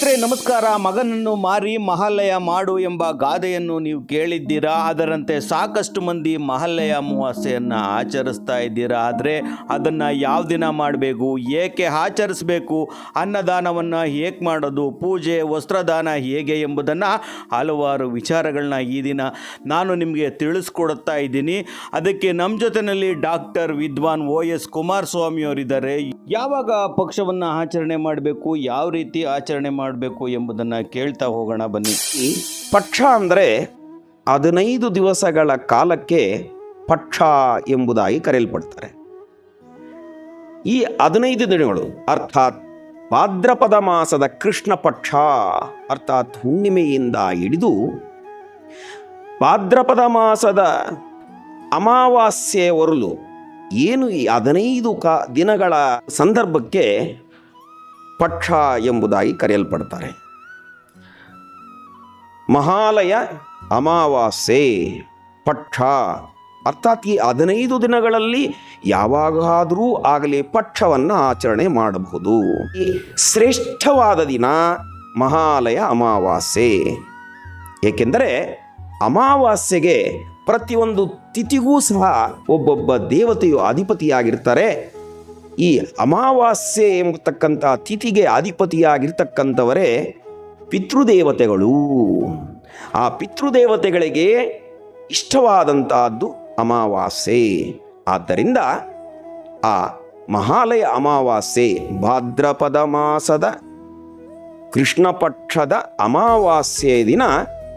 ಸ್ನೇಹಿತರೆ, ನಮಸ್ಕಾರ. ಮಗನನ್ನು ಮಾರಿ ಮಹಾಲಯ ಮಾಡು ಎಂಬ ಗಾದೆಯನ್ನು ನೀವು ಕೇಳಿದ್ದೀರಾ? ಅದರಂತೆ ಸಾಕಷ್ಟು ಮಂದಿ ಮಹಾಲಯ ಅಮಾವಾಸ್ಯೆಯನ್ನು ಆಚರಿಸ್ತಾ ಇದ್ದೀರಾ? ಆದರೆ ಅದನ್ನು ಯಾವ ದಿನ ಮಾಡಬೇಕು? ಏಕೆ ಆಚರಿಸಬೇಕು? ಅನ್ನದಾನವನ್ನು ಹೇಗೆ ಮಾಡೋದು, ಪೂಜೆ, ವಸ್ತ್ರದಾನ ಹೇಗೆ ಎಂಬುದನ್ನು ಹಲವಾರು ವಿಚಾರಗಳನ್ನ ಈ ದಿನ ನಾನು ನಿಮಗೆ ತಿಳಿಸ್ಕೊಡುತ್ತಾ ಇದ್ದೀನಿ. ಅದಕ್ಕೆ ನಮ್ಮ ಜೊತೆಯಲ್ಲಿ ಡಾಕ್ಟರ್ ವಿದ್ವಾನ್ ಓ ಎಸ್ ಕುಮಾರಸ್ವಾಮಿಯವರಿದ್ದಾರೆ. ಯಾವಾಗ ಪಕ್ಷವನ್ನು ಆಚರಣೆ ಮಾಡಬೇಕು? ಯಾವ ರೀತಿ ಆಚರಣೆ ಮಾಡಬೇಕು ಎಂಬುದನ್ನು ಕೇಳ್ತಾ ಹೋಗೋಣ ಬನ್ನಿ. ಪಕ್ಷ ಅಂದರೆ ಹದಿನೈದು ದಿವಸಗಳ ಕಾಲಕ್ಕೆ ಪಕ್ಷ ಎಂಬುದಾಗಿ ಕರೆಯಲ್ಪಡ್ತಾರೆ. ಈ ಹದಿನೈದು ದಿನಗಳು ಅರ್ಥಾತ್ ಭಾದ್ರಪದ ಮಾಸದ ಕೃಷ್ಣ ಪಕ್ಷ ಅರ್ಥಾತ್ ಹುಣ್ಣಿಮೆಯಿಂದ ಹಿಡಿದು ಭಾದ್ರಪದ ಮಾಸದ ಅಮಾವಾಸ್ಯೆಯವರಲು ಏನು ಈ ಹದಿನೈದು ಕಾ ದಿನಗಳ ಸಂದರ್ಭಕ್ಕೆ ಪಕ್ಷ ಎಂಬುದಾಗಿ ಕರೆಯಲ್ಪಡ್ತಾರೆ. ಮಹಾಲಯ ಅಮಾವಾಸ್ಯೆ ಪಕ್ಷ. ಅರ್ಥಾತ್ ಈ ಹದಿನೈದು ದಿನಗಳಲ್ಲಿ ಯಾವಾಗಾದರೂ ಆಗಲಿ ಪಕ್ಷವನ್ನು ಆಚರಣೆ ಮಾಡಬಹುದು. ಶ್ರೇಷ್ಠವಾದ ದಿನ ಮಹಾಲಯ ಅಮಾವಾಸ್ಯೆ. ಏಕೆಂದರೆ ಅಮಾವಾಸ್ಯೆಗೆ ಪ್ರತಿಯೊಂದು ತಿಥಿಗೂ ಸಹ ಒಬ್ಬೊಬ್ಬ ದೇವತೆಯು ಅಧಿಪತಿಯಾಗಿರ್ತಾರೆ. ಈ ಅಮಾವಾಸ್ಯೆ ಎಂಬತಕ್ಕಂಥ ತಿಥಿಗೆ ಅಧಿಪತಿಯಾಗಿರ್ತಕ್ಕಂಥವರೇ ಪಿತೃದೇವತೆಗಳು. ಆ ಪಿತೃದೇವತೆಗಳಿಗೆ ಇಷ್ಟವಾದಂತಹದ್ದು ಅಮಾವಾಸ್ಯೆ. ಆದ್ದರಿಂದ ಆ ಮಹಾಲಯ ಅಮಾವಾಸ್ಯೆ ಭಾದ್ರಪದ ಮಾಸದ ಕೃಷ್ಣ ಪಕ್ಷದ ಅಮಾವಾಸ್ಯೆ ದಿನ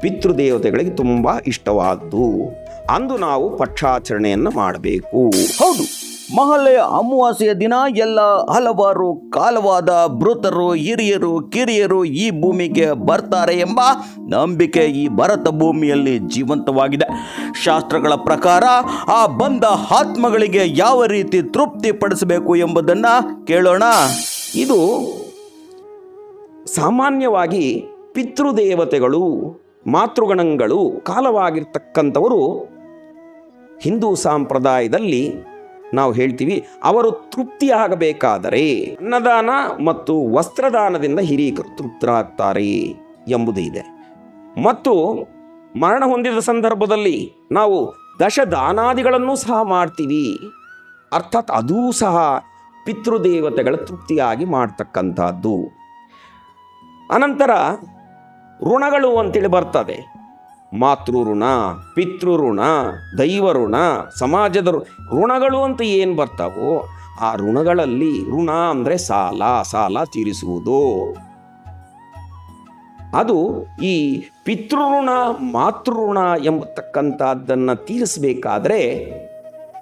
ಪಿತೃದೇವತೆಗಳಿಗೆ ತುಂಬ ಇಷ್ಟವಾದ್ದು. ಅಂದು ನಾವು ಪಕ್ಷಾಚರಣೆಯನ್ನು ಮಾಡಬೇಕು. ಹೌದು. ಮಹಾಲಯ ಅಮಾವಾಸ್ಯೆಯ ದಿನ ಎಲ್ಲ ಹಲವಾರು ಕಾಲವಾದ ಮೃತರು, ಹಿರಿಯರು, ಕಿರಿಯರು ಈ ಭೂಮಿಗೆ ಬರ್ತಾರೆ ಎಂಬ ನಂಬಿಕೆ ಈ ಭರತ ಭೂಮಿಯಲ್ಲಿ ಜೀವಂತವಾಗಿದೆ. ಶಾಸ್ತ್ರಗಳ ಪ್ರಕಾರ ಆ ಬಂದ ಆತ್ಮಗಳಿಗೆ ಯಾವ ರೀತಿ ತೃಪ್ತಿ ಪಡಿಸಬೇಕು ಎಂಬುದನ್ನು ಕೇಳೋಣ. ಇದು ಸಾಮಾನ್ಯವಾಗಿ ಪಿತೃದೇವತೆಗಳು, ಮಾತೃಗಣಗಳು ಕಾಲವಾಗಿರ್ತಕ್ಕಂಥವರು ಹಿಂದೂ ಸಂಪ್ರದಾಯದಲ್ಲಿ ನಾವು ಹೇಳ್ತೀವಿ, ಅವರು ತೃಪ್ತಿಯಾಗಬೇಕಾದರೆ ಅನ್ನದಾನ ಮತ್ತು ವಸ್ತ್ರದಾನದಿಂದ ಹಿರೀಕರು ತೃಪ್ತರಾಗ್ತಾರೆ ಎಂಬುದು ಇದೆ. ಮತ್ತು ಮರಣ ಹೊಂದಿದ ಸಂದರ್ಭದಲ್ಲಿ ನಾವು ದಶದಾನಾದಿಗಳನ್ನು ಸಹ ಮಾಡ್ತೀವಿ. ಅರ್ಥಾತ್ ಅದೂ ಸಹ ಪಿತೃದೇವತೆಗಳ ತೃಪ್ತಿಯಾಗಿ ಮಾಡ್ತಕ್ಕಂಥದ್ದು. ಅನಂತರ ಋಣಗಳು ಅಂತೇಳಿ ಬರ್ತದೆ. ಮಾತೃ ಋಣ ಪಿತೃ ಋಣ ದೈವ ಋಣ ಸಮಾಜದ ಋಣಗಳು ಅಂತ ಏನು ಬರ್ತಾವೋ ಆ ಋಣಗಳಲ್ಲಿ ಋಣ ಅಂದರೆ ಸಾಲ ಸಾಲ ತೀರಿಸುವುದು. ಅದು ಈ ಪಿತೃಋಣ, ಮಾತೃಋಣ ಎಂಬತಕ್ಕಂಥದ್ದನ್ನು ತೀರಿಸಬೇಕಾದ್ರೆ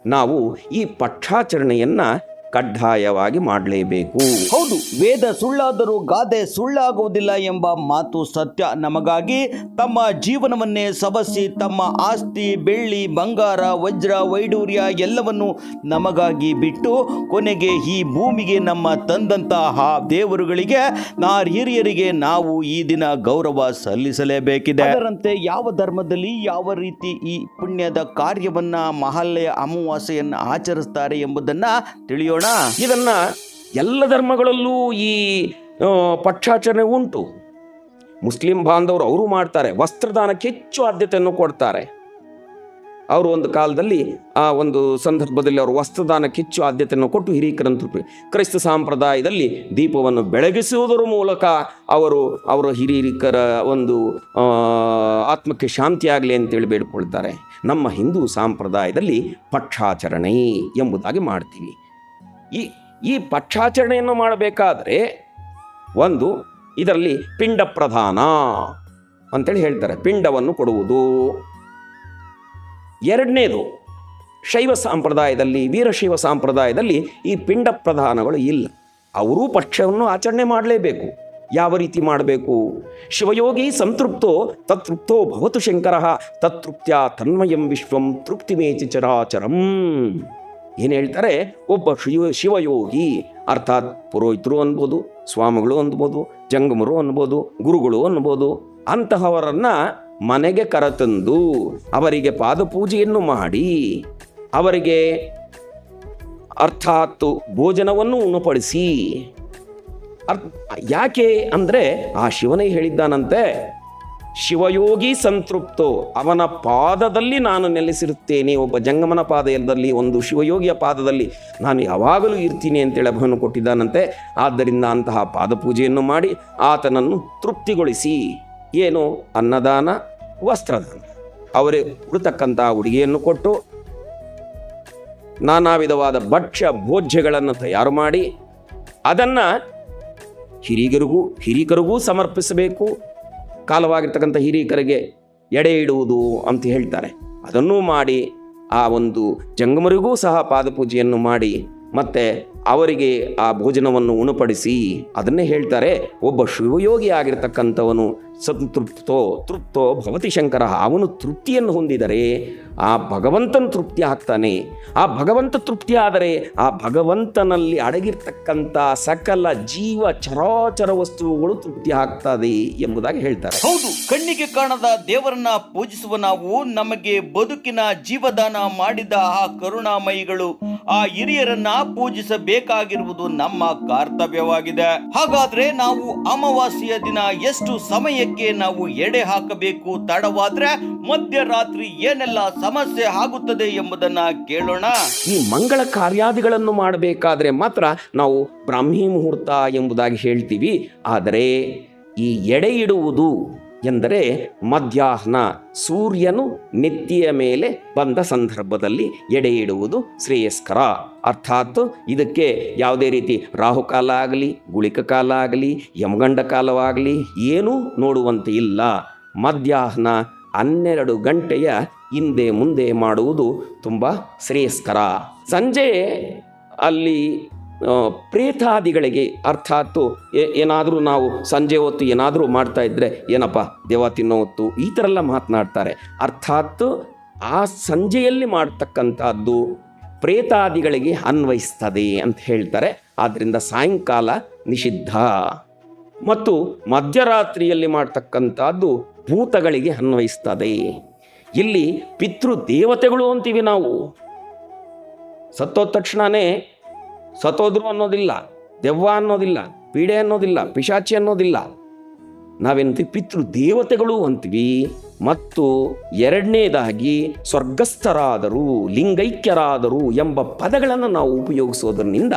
ನಾವು ಈ ಪಕ್ಷಾಚರಣೆಯನ್ನು ಕಡ್ಡಾಯವಾಗಿ ಮಾಡಲೇಬೇಕು. ಹೌದು ವೇದ ಸುಳ್ಳಾದರೂ ಗಾದೆ ಸುಳ್ಳಾಗುವುದಿಲ್ಲ ಎಂಬ ಮಾತು ಸತ್ಯ. ನಮಗಾಗಿ ತಮ್ಮ ಜೀವನವನ್ನೇ ಸವಸಿ ತಮ್ಮ ಆಸ್ತಿ ಬೆಳ್ಳಿ ಬಂಗಾರ ವಜ್ರ ವೈಡೂರ್ಯ ಎಲ್ಲವನ್ನು ನಮಗಾಗಿ ಬಿಟ್ಟು ಕೊನೆಗೆ ಈ ಭೂಮಿಗೆ ನಮ್ಮ ತಂದಂತಹ ದೇವರುಗಳಿಗೆ ನಾ ಹಿರಿಯರಿಗೆ ನಾವು ಈ ದಿನ ಗೌರವ ಸಲ್ಲಿಸಲೇಬೇಕಿದೆ. ಅದರಂತೆ ಯಾವ ಧರ್ಮದಲ್ಲಿ ಯಾವ ರೀತಿ ಈ ಪುಣ್ಯದ ಕಾರ್ಯವನ್ನು ಮಹಾಲಯ ಅಮಾವಾಸ್ಯೆಯನ್ನು ಆಚರಿಸ್ತಾರೆ ಎಂಬುದನ್ನು ತಿಳಿಯೋಣ. ಇದನ್ನ ಎಲ್ಲ ಧರ್ಮಗಳಲ್ಲೂ ಈ ಪಕ್ಷಾಚರಣೆ ಉಂಟು. ಮುಸ್ಲಿಂ ಬಾಂಧವರು ಅವರು ಮಾಡ್ತಾರೆ, ವಸ್ತ್ರದಾನಕ್ಕೆ ಹೆಚ್ಚು ಆದ್ಯತೆಯನ್ನು ಕೊಡ್ತಾರೆ. ಅವರು ಒಂದು ಕಾಲದಲ್ಲಿ, ಆ ಒಂದು ಸಂದರ್ಭದಲ್ಲಿ ಅವರು ವಸ್ತ್ರದಾನಕ್ಕೆ ಹೆಚ್ಚು ಆದ್ಯತೆಯನ್ನು ಕೊಟ್ಟು ಹಿರೀಕರನ್ನು ಕ್ರೈಸ್ತ ಸಂಪ್ರದಾಯದಲ್ಲಿ ದೀಪವನ್ನು ಬೆಳಗಿಸುವುದರ ಮೂಲಕ ಅವರು, ಅವರ ಹಿರಿಯರಿಕರ ಒಂದು ಆತ್ಮಕ್ಕೆ ಶಾಂತಿಯಾಗಲಿ ಅಂತೇಳಿ ಬೇಡಿಕೊಳ್ತಾರೆ. ನಮ್ಮ ಹಿಂದೂ ಸಂಪ್ರದಾಯದಲ್ಲಿ ಪಕ್ಷಾಚರಣೆ ಎಂಬುದಾಗಿ ಮಾಡ್ತೀವಿ. ಈ ಈ ಪಕ್ಷಾಚರಣೆಯನ್ನು ಮಾಡಬೇಕಾದರೆ ಒಂದು ಇದರಲ್ಲಿ ಪಿಂಡ ಪ್ರಧಾನ ಅಂತೇಳಿ ಹೇಳ್ತಾರೆ. ಪಿಂಡವನ್ನು ಕೊಡುವುದು. ಎರಡನೇದು, ಶೈವ ಸಂಪ್ರದಾಯದಲ್ಲಿ ವೀರಶೈವ ಸಂಪ್ರದಾಯದಲ್ಲಿ ಈ ಪಿಂಡ ಪ್ರಧಾನಗಳು ಇಲ್ಲ. ಅವರೂ ಪಕ್ಷವನ್ನು ಆಚರಣೆ ಮಾಡಲೇಬೇಕು. ಯಾವ ರೀತಿ ಮಾಡಬೇಕು? ಶಿವಯೋಗಿ ಸಂತೃಪ್ತೋ ತತ್ೃಪ್ತೋ ಭವತು ಶಂಕರ ತತೃಪ್ತ್ಯ ತನ್ಮಯಂ ವಿಶ್ವಂ ತೃಪ್ತಿಮೇಚಿ ಚರಾಚರಂ. ಏನು ಹೇಳ್ತಾರೆ? ಒಬ್ಬ ಶಿವ, ಶಿವಯೋಗಿ, ಅರ್ಥಾತ್ ಪುರೋಹಿತರು ಅನ್ಬೋದು, ಸ್ವಾಮಿಗಳು ಅನ್ಬೋದು, ಜಂಗಮರು ಅನ್ಬೋದು, ಗುರುಗಳು ಅನ್ಬೋದು, ಅಂತಹವರನ್ನ ಮನೆಗೆ ಕರೆತಂದು ಅವರಿಗೆ ಪಾದಪೂಜೆಯನ್ನು ಮಾಡಿ, ಅವರಿಗೆ ಅರ್ಥಾತ್ ಭೋಜನವನ್ನು ಉಣಪಡಿಸಿ ಅರ್ ಯಾಕೆ ಅಂದರೆ ಆ ಶಿವನೇ ಹೇಳಿದ್ದಾನಂತೆ ಶಿವಯೋಗಿ ಸಂತೃಪ್ತೋ, ಅವನ ಪಾದದಲ್ಲಿ ನಾನು ನೆಲೆಸಿರುತ್ತೇನೆ. ಒಬ್ಬ ಜಂಗಮನ ಪಾದದಲ್ಲಿ, ಒಂದು ಶಿವಯೋಗಿಯ ಪಾದದಲ್ಲಿ ನಾನು ಯಾವಾಗಲೂ ಇರ್ತೀನಿ ಅಂತೇಳಿ ಅಭವನ್ನು ಕೊಟ್ಟಿದ್ದಾನಂತೆ. ಆದ್ದರಿಂದ ಅಂತಹ ಪಾದಪೂಜೆಯನ್ನು ಮಾಡಿ ಆತನನ್ನು ತೃಪ್ತಿಗೊಳಿಸಿ. ಏನು? ಅನ್ನದಾನ, ವಸ್ತ್ರದಾನ. ಅವರೇ ಉಳಿತಕ್ಕಂತಹ ಉಡುಗೆಯನ್ನು ಕೊಟ್ಟು ನಾನಾ ವಿಧವಾದ ಭಕ್ಷ್ಯ ಭೋಜ್ಯಗಳನ್ನು ತಯಾರು ಮಾಡಿ, ಅದನ್ನು ಹಿರಿಗರಿಗೂ ಹಿರಿಕರಿಗೂ ಸಮರ್ಪಿಸಬೇಕು. ಕಾಲವಾಗಿರ್ತಕ್ಕಂಥ ಹಿರೀಕರಿಗೆ ಎಡೆ ಇಡುವುದು ಅಂತ ಹೇಳ್ತಾರೆ. ಅದನ್ನೂ ಮಾಡಿ ಆ ಒಂದು ಜಂಗಮರಿಗೂ ಸಹ ಪಾದಪೂಜೆಯನ್ನು ಮಾಡಿ ಮತ್ತು ಅವರಿಗೆ ಆ ಭೋಜನವನ್ನು ಉಣಪಡಿಸಿ ಅದನ್ನೇ ಹೇಳ್ತಾರೆ, ಒಬ್ಬ ಶಿವಯೋಗಿ ಆಗಿರ್ತಕ್ಕಂಥವನು ಸಂತೃಪ್ತೋ, ತೃಪ್ತೋ ಭವತಿ ಶಂಕರ, ಅವನು ತೃಪ್ತಿಯನ್ನು ಹೊಂದಿದರೆ ಆ ಭಗವಂತನ ತೃಪ್ತಿ ಆಗ್ತಾನೆ. ಆ ಭಗವಂತ ತೃಪ್ತಿ ಆದರೆ ಆ ಭಗವಂತನಲ್ಲಿ ಅಡಗಿರ್ತಕ್ಕಂಥ ಸಕಲ ಜೀವ ಚರಾಚರ ವಸ್ತುಗಳು ತೃಪ್ತಿ ಆಗ್ತದೆ ಎಂಬುದಾಗಿ ಹೇಳ್ತಾರೆ. ಹೌದು, ಕಣ್ಣಿಗೆ ಕಾಣದ ದೇವರನ್ನ ಪೂಜಿಸುವ ನಾವು ನಮಗೆ ಬದುಕಿನ ಜೀವದಾನ ಮಾಡಿದ ಆ ಕರುಣಾಮಯಿಗಳು ಆ ಹಿರಿಯರನ್ನ ಪೂಜಿಸಬೇಕಾಗಿರುವುದು ನಮ್ಮ ಕರ್ತವ್ಯವಾಗಿದೆ. ಹಾಗಾದ್ರೆ ನಾವು ಅಮಾವಾಸ್ಯೆಯ ದಿನ ಎಷ್ಟು ಸಮಯಕ್ಕೆ ನಾವು ಎಡೆ ಹಾಕಬೇಕು? ತಡವಾದ್ರೆ ಮಧ್ಯರಾತ್ರಿ ಏನೆಲ್ಲ ಸಮಸ್ಯೆ ಆಗುತ್ತದೆ ಎಂಬುದನ್ನ ಕೇಳೋಣ. ಈ ಮಂಗಳ ಕಾರ್ಯಾದಿಗಳನ್ನು ಮಾಡಬೇಕಾದ್ರೆ ಮಾತ್ರ ನಾವು ಬ್ರಾಹ್ಮಿ ಮುಹೂರ್ತ ಎಂಬುದಾಗಿ ಹೇಳ್ತೀವಿ. ಆದರೆ ಈ ಎಡೆ ಇಡುವುದು ಎಂದರೆ ಮಧ್ಯಾಹ್ನ ಸೂರ್ಯನು ನೆತ್ತಿಯ ಮೇಲೆ ಬಂದ ಸಂದರ್ಭದಲ್ಲಿ ಎಡೆ ಇಡುವುದು ಶ್ರೇಯಸ್ಕರ. ಅರ್ಥಾತ್ ಇದಕ್ಕೆ ಯಾವುದೇ ರೀತಿ ರಾಹುಕಾಲ ಆಗಲಿ, ಗುಳಿಕ ಕಾಲ ಆಗಲಿ, ಯಮಗಂಡ ಕಾಲವಾಗಲಿ ಏನೂ ನೋಡುವಂತೆ ಇಲ್ಲ. ಮಧ್ಯಾಹ್ನ ಹನ್ನೆರಡು ಗಂಟೆಯ ಹಿಂದೆ ಮುಂದೆ ಮಾಡುವುದು ತುಂಬ ಶ್ರೇಯಸ್ಕರ. ಸಂಜೆ ಅಲ್ಲಿ ಪ್ರೇತಾದಿಗಳಿಗೆ ಅರ್ಥಾತ್ ಏನಾದರೂ ನಾವು ಸಂಜೆ ಹೊತ್ತು ಏನಾದರೂ ಮಾಡ್ತಾ ಇದ್ದರೆ ಏನಪ್ಪ, ದೇವ ತಿನ್ನೋ ಹೊತ್ತು ಈ ಥರ ಎಲ್ಲ ಮಾತನಾಡ್ತಾರೆ. ಅರ್ಥಾತ್ ಆ ಸಂಜೆಯಲ್ಲಿ ಮಾಡ್ತಕ್ಕಂಥದ್ದು ಪ್ರೇತಾದಿಗಳಿಗೆ ಅನ್ವಯಿಸ್ತದೆ ಅಂತ ಹೇಳ್ತಾರೆ. ಆದ್ದರಿಂದ ಸಾಯಂಕಾಲ ನಿಷಿದ್ಧ. ಮತ್ತು ಮಧ್ಯರಾತ್ರಿಯಲ್ಲಿ ಮಾಡ್ತಕ್ಕಂಥದ್ದು ಭೂತಗಳಿಗೆ ಅನ್ವಯಿಸ್ತದೆ. ಇಲ್ಲಿ ಪಿತೃ ದೇವತೆಗಳು ಅಂತೀವಿ ನಾವು. ಸತ್ತೋದ ತಕ್ಷಣವೇ ಸತ್ತೋದ್ರು ಅನ್ನೋದಿಲ್ಲ, ದೆವ್ವ ಅನ್ನೋದಿಲ್ಲ, ಪೀಡೆ ಅನ್ನೋದಿಲ್ಲ, ಪಿಶಾಚಿ ಅನ್ನೋದಿಲ್ಲ. ನಾವೇನಂತೀವಿ ಪಿತೃ ದೇವತೆಗಳು ಅಂತೀವಿ. ಮತ್ತು ಎರಡನೇದಾಗಿ ಸ್ವರ್ಗಸ್ಥರಾದರು, ಲಿಂಗೈಕ್ಯರಾದರು ಎಂಬ ಪದಗಳನ್ನು ನಾವು ಉಪಯೋಗಿಸೋದ್ರಿಂದ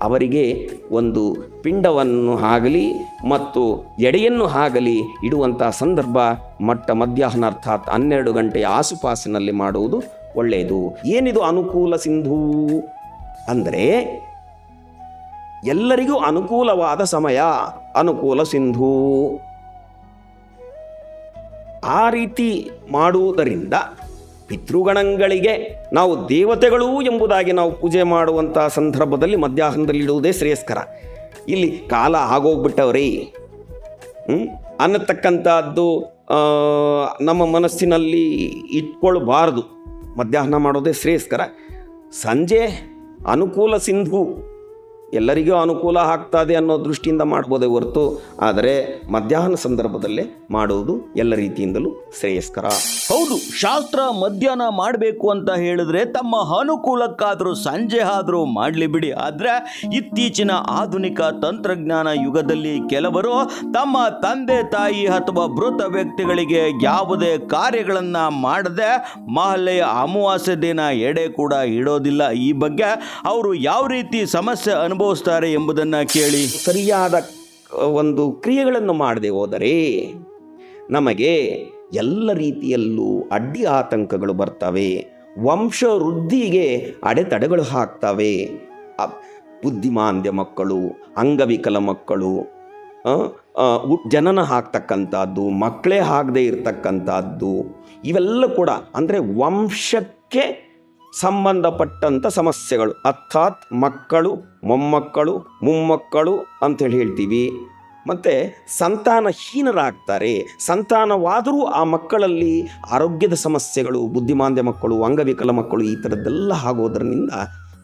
ಅವರಿಗೆ ಒಂದು ಪಿಂಡವನ್ನು ಆಗಲಿ ಮತ್ತು ಎಡೆಯನ್ನು ಆಗಲಿ ಇಡುವಂಥ ಸಂದರ್ಭ ಮಟ್ಟ ಮಧ್ಯಾಹ್ನ ಅರ್ಥಾತ್ ಹನ್ನೆರಡು ಗಂಟೆಯ ಆಸುಪಾಸಿನಲ್ಲಿ ಮಾಡುವುದು ಒಳ್ಳೆಯದು. ಏನಿದು ಅನುಕೂಲ ಸಿಂಧೂ? ಅಂದರೆ ಎಲ್ಲರಿಗೂ ಅನುಕೂಲವಾದ ಸಮಯ. ಅನುಕೂಲ ಸಿಂಧು. ಆ ರೀತಿ ಮಾಡುವುದರಿಂದ ಪಿತೃಗಣಗಳಿಗೆ ನಾವು ದೇವತೆಗಳು ಎಂಬುದಾಗಿ ನಾವು ಪೂಜೆ ಮಾಡುವಂಥ ಸಂದರ್ಭದಲ್ಲಿ ಮಧ್ಯಾಹ್ನದಲ್ಲಿ ಇಡುವುದೇ ಶ್ರೇಯಸ್ಕರ. ಇಲ್ಲಿ ಕಾಲ ಆಗೋಗ್ಬಿಟ್ಟವ್ರಿ? ಅನ್ನತಕ್ಕಂಥದ್ದು ನಮ್ಮ ಮನಸ್ಸಿನಲ್ಲಿ ಇಟ್ಕೊಳ್ಬಾರದು. ಮಧ್ಯಾಹ್ನ ಮಾಡೋದೇ ಶ್ರೇಯಸ್ಕರ. ಸಂಜೆ ಅನುಕೂಲ ಸಿಂಧು. ಎಲ್ಲರಿಗೂ ಅನುಕೂಲ ಆಗ್ತದೆ ಅನ್ನೋ ದೃಷ್ಟಿಯಿಂದ ಮಾಡ್ಬೋದೇ ಹೊರತು, ಆದರೆ ಮಧ್ಯಾಹ್ನ ಸಂದರ್ಭದಲ್ಲೇ ಮಾಡುವುದು ಎಲ್ಲ ರೀತಿಯಿಂದಲೂ ಶ್ರೇಯಸ್ಕರ. ಹೌದು, ಶಾಸ್ತ್ರ ಮಧ್ಯಾಹ್ನ ಮಾಡಬೇಕು ಅಂತ ಹೇಳಿದ್ರೆ ತಮ್ಮ ಅನುಕೂಲಕ್ಕಾದರೂ ಸಂಜೆ ಆದರೂ ಮಾಡಲಿ ಬಿಡಿ. ಆದರೆ ಇತ್ತೀಚಿನ ಆಧುನಿಕ ತಂತ್ರಜ್ಞಾನ ಯುಗದಲ್ಲಿ ಕೆಲವರು ತಮ್ಮ ತಂದೆ, ತಾಯಿ ಅಥವಾ ಮೃತ ವ್ಯಕ್ತಿಗಳಿಗೆ ಯಾವುದೇ ಕಾರ್ಯಗಳನ್ನು ಮಾಡದೆ ಮಹಲ್ಲೆಯ ಅಮಾವಾಸ್ಯೆ ದಿನ ಎಡೆ ಕೂಡ ಇಡೋದಿಲ್ಲ. ಈ ಬಗ್ಗೆ ಅವರು ಯಾವ ರೀತಿ ಸಮಸ್ಯೆ ಅನುಭವಿಸ್ತಾರೆ ಎಂಬುದನ್ನು ಕೇಳಿ. ಸರಿಯಾದ ಒಂದು ಕ್ರಿಯೆಗಳನ್ನು ಮಾಡದೆ ಹೋದರೆ ನಮಗೆ ಎಲ್ಲ ರೀತಿಯಲ್ಲೂ ಅಡ್ಡಿ ಆತಂಕಗಳು ಬರ್ತವೆ. ವಂಶ ವೃದ್ಧಿಗೆ ಅಡೆತಡೆಗಳು ಹಾಕ್ತವೆ ಬುದ್ಧಿಮಾಂದ್ಯ ಮಕ್ಕಳು, ಅಂಗವಿಕಲ ಮಕ್ಕಳು ಜನನ ಹಾಕ್ತಕ್ಕಂಥದ್ದು ಮಕ್ಕಳೇ ಆಗದೆ ಇರತಕ್ಕಂಥದ್ದು, ಇವೆಲ್ಲ ಕೂಡ, ಅಂದರೆ ವಂಶಕ್ಕೆ ಸಂಬಂಧಪಟ್ಟಂಥ ಸಮಸ್ಯೆಗಳು. ಅರ್ಥಾತ್ ಮಕ್ಕಳು, ಮೊಮ್ಮಕ್ಕಳು ಮೊಮ್ಮಕ್ಕಳು ಅಂತೇಳಿ ಹೇಳ್ತೀವಿ. ಮತ್ತು ಸಂತಾನಹೀನರಾಗ್ತಾರೆ. ಸಂತಾನವಾದರೂ ಆ ಮಕ್ಕಳಲ್ಲಿ ಆರೋಗ್ಯದ ಸಮಸ್ಯೆಗಳು, ಬುದ್ಧಿಮಾಂದ್ಯ ಮಕ್ಕಳು, ಅಂಗವಿಕಲ ಮಕ್ಕಳು ಈ ಥರದ್ದೆಲ್ಲ ಆಗೋದ್ರಿಂದ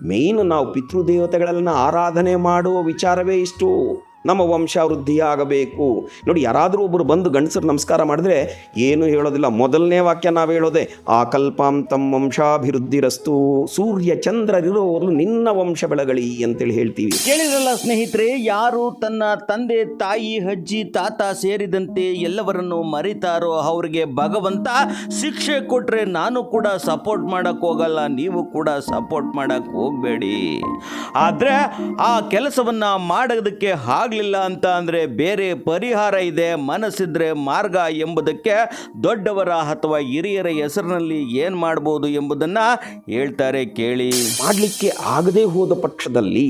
ಮೇಯ್ನ್ ನಾವು ಪಿತೃದೇವತೆಗಳನ್ನು ಆರಾಧನೆ ಮಾಡುವ ವಿಚಾರವೇ ಇಷ್ಟು. ನಮ್ಮ ವಂಶಾವೃದ್ಧಿ ಆಗಬೇಕು ನೋಡಿ, ಯಾರಾದರೂ ಒಬ್ಬರು ಬಂದು ಗಂಡಸರು ನಮಸ್ಕಾರ ಮಾಡಿದ್ರೆ ಏನು ಹೇಳೋದಿಲ್ಲ. ಮೊದಲನೇ ವಾಕ್ಯ ನಾವು ಹೇಳೋದೆ, ಆ ಕಲ್ಪಾಂತಂ ವಂಶಾಭಿವೃದ್ಧಿರಸ್ತು, ಸೂರ್ಯ ಚಂದ್ರರಿರೋರು ನಿನ್ನ ವಂಶ ಬೆಳಗಳಿ ಅಂತೇಳಿ ಹೇಳ್ತೀವಿ. ಕೇಳಿದ್ರಲ್ಲ ಸ್ನೇಹಿತರೆ, ಯಾರು ತನ್ನ ತಂದೆ, ತಾಯಿ, ಅಜ್ಜಿ, ತಾತ ಸೇರಿದಂತೆ ಎಲ್ಲವರನ್ನು ಮರಿತಾರೋ ಅವರಿಗೆ ಭಗವಂತ ಶಿಕ್ಷೆ ಕೊಟ್ಟರೆ ನಾನು ಕೂಡ ಸಪೋರ್ಟ್ ಮಾಡಕ್ಕೆ ಹೋಗಲ್ಲ, ನೀವು ಕೂಡ ಸಪೋರ್ಟ್ ಮಾಡಕ್ಕೆ ಹೋಗಬೇಡಿ. ಆದರೆ ಆ ಕೆಲಸವನ್ನು ಮಾಡೋದಕ್ಕೆ ಆಗಲಿಲ್ಲ ಅಂತ ಅಂದರೆ ಬೇರೆ ಪರಿಹಾರ ಇದೆ, ಮನಸ್ಸಿದ್ರೆ ಮಾರ್ಗ ಎಂಬುದಕ್ಕೆ ದೊಡ್ಡವರ ಅಥವಾ ಹಿರಿಯರ ಹೆಸರಿನಲ್ಲಿ ಏನು ಮಾಡ್ಬೋದು ಎಂಬುದನ್ನು ಹೇಳ್ತಾರೆ ಕೇಳಿ. ಮಾಡಲಿಕ್ಕೆ ಆಗದೇ ಹೋದ ಪಕ್ಷದಲ್ಲಿ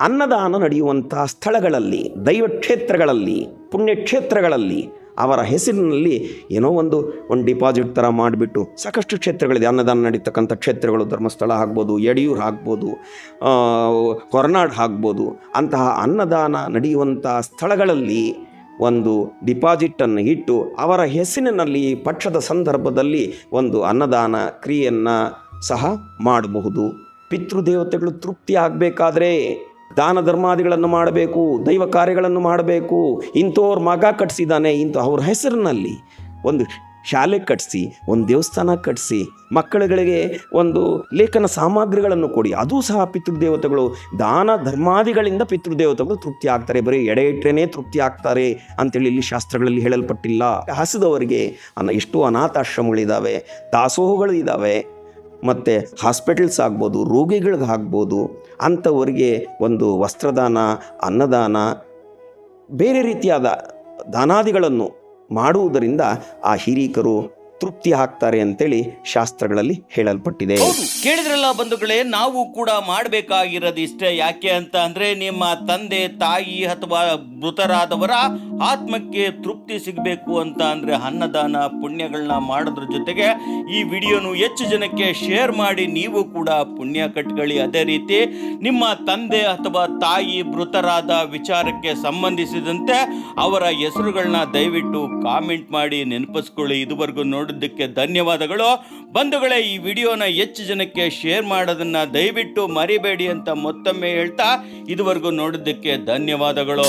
ಅನ್ನದಾನ ನಡೆಯುವಂತಹ ಸ್ಥಳಗಳಲ್ಲಿ, ದೈವಕ್ಷೇತ್ರಗಳಲ್ಲಿ, ಪುಣ್ಯಕ್ಷೇತ್ರಗಳಲ್ಲಿ ಅವರ ಹೆಸರಿನಲ್ಲಿ ಏನೋ ಒಂದು ಒಂದು ಡಿಪಾಸಿಟ್ ಥರ ಮಾಡಿಬಿಟ್ಟು ಸಾಕಷ್ಟು ಕ್ಷೇತ್ರಗಳಿದೆ. ಅನ್ನದಾನ ನಡೀತಕ್ಕಂಥ ಕ್ಷೇತ್ರಗಳು ಧರ್ಮಸ್ಥಳ ಆಗ್ಬೋದು ಯಡಿಯೂರು ಆಗ್ಬೋದು ಆ, ಹೊರನಾಡು ಆಗ್ಬೋದು. ಅಂತಹ ಅನ್ನದಾನ ನಡೆಯುವಂಥ ಸ್ಥಳಗಳಲ್ಲಿ ಒಂದು ಡಿಪಾಸಿಟನ್ನು ಇಟ್ಟು ಅವರ ಹೆಸರಿನಲ್ಲಿ ಪಕ್ಷದ ಸಂದರ್ಭದಲ್ಲಿ ಒಂದು ಅನ್ನದಾನ ಕ್ರಿಯೆಯನ್ನು ಸಹ ಮಾಡಬಹುದು. ಪಿತೃದೇವತೆಗಳು ತೃಪ್ತಿ ಆಗಬೇಕಾದ್ರೆ ದಾನ ಧರ್ಮಾದಿಗಳನ್ನು ಮಾಡಬೇಕು, ದೈವ ಕಾರ್ಯಗಳನ್ನು ಮಾಡಬೇಕು. ಇಂಥವ್ರ ಮಗ ಕಟ್ಟಿಸಿದ್ದಾನೆ ಇಂಥ ಅವ್ರ ಹೆಸರಿನಲ್ಲಿ ಒಂದು ಶಾಲೆ ಕಟ್ಟಿಸಿ ಒಂದು ದೇವಸ್ಥಾನ ಕಟ್ಟಿಸಿ ಮಕ್ಕಳುಗಳಿಗೆ ಒಂದು ಲೇಖನ ಸಾಮಗ್ರಿಗಳನ್ನು ಕೊಡಿ. ಅದು ಸಹ ಪಿತೃದೇವತೆಗಳು, ದಾನ ಧರ್ಮಾದಿಗಳಿಂದ ಪಿತೃದೇವತೆಗಳು ತೃಪ್ತಿ ಆಗ್ತಾರೆ. ಬರೀ ಎಡೆ ಇಟ್ಟರೆ ತೃಪ್ತಿ ಆಗ್ತಾರೆ ಅಂತೇಳಿ ಇಲ್ಲಿ ಶಾಸ್ತ್ರಗಳಲ್ಲಿ ಹೇಳಲ್ಪಟ್ಟಿಲ್ಲ. ಹಸಿದವರಿಗೆ ಅನ್ನ, ಎಷ್ಟೋ ಅನಾಥಾಶ್ರಮಗಳಿದ್ದಾವೆ ದಾಸೋಹಗಳು ಇದ್ದಾವೆ ಮತ್ತು ಹಾಸ್ಪಿಟಲ್ಸ್ ಆಗ್ಬೋದು, ರೋಗಿಗಳಿಗೆ ಆಗ್ಬೋದು, ಅಂಥವರಿಗೆ ಒಂದು ವಸ್ತ್ರದಾನ, ಅನ್ನದಾನ, ಬೇರೆ ರೀತಿಯಾದ ದಾನಾದಿಗಳನ್ನು ಮಾಡುವುದರಿಂದ ಆ ಹಿರೀಕರು ತೃಪ್ತಿ ಹಾಕ್ತಾರೆ ಅಂತೇಳಿ ಶಾಸ್ತ್ರಗಳಲ್ಲಿ ಹೇಳಲ್ಪಟ್ಟಿದೆ. ಕೇಳಿದ್ರಲ್ಲ ಬಂಧುಗಳೇ, ನಾವು ಕೂಡ ಮಾಡಬೇಕಾಗಿರೋದು ಇಷ್ಟೇ ಯಾಕೆ ಅಂತ ಅಂದ್ರೆ, ನಿಮ್ಮ ತಂದೆ, ತಾಯಿ ಅಥವಾ ಮೃತರಾದವರ ಆತ್ಮಕ್ಕೆ ತೃಪ್ತಿ ಸಿಗಬೇಕು ಅಂತ ಅಂದ್ರೆ ಅನ್ನದಾನ ಪುಣ್ಯಗಳನ್ನ ಮಾಡೋದ್ರ ಜೊತೆಗೆ ಈ ವಿಡಿಯೋನು ಹೆಚ್ಚು ಜನಕ್ಕೆ ಶೇರ್ ಮಾಡಿ, ನೀವು ಕೂಡ ಪುಣ್ಯ ಕಟ್ಕೊಳ್ಳಿ. ಅದೇ ರೀತಿ ನಿಮ್ಮ ತಂದೆ ಅಥವಾ ತಾಯಿ ಮೃತರಾದ ವಿಚಾರಕ್ಕೆ ಸಂಬಂಧಿಸಿದಂತೆ ಅವರ ಹೆಸರುಗಳನ್ನ ದಯವಿಟ್ಟು ಕಾಮೆಂಟ್ ಮಾಡಿ ನೆನಪಿಸ್ಕೊಳ್ಳಿ. ಇದುವರೆಗೂ ನೋಡಿದ್ದಕ್ಕೆ ಧನ್ಯವಾದಗಳು. ಬಂಧುಗಳೇ, ಈ ವಿಡಿಯೋನ ಹೆಚ್ಚು ಜನಕ್ಕೆ ಶೇರ್ ಮಾಡೋದನ್ನ ದಯವಿಟ್ಟು ಮರಿಬೇಡಿ ಅಂತ ಮತ್ತೊಮ್ಮೆ ಹೇಳ್ತಾ ಇದುವರೆಗೂ ನೋಡಿದ್ದಕ್ಕೆ ಧನ್ಯವಾದಗಳು.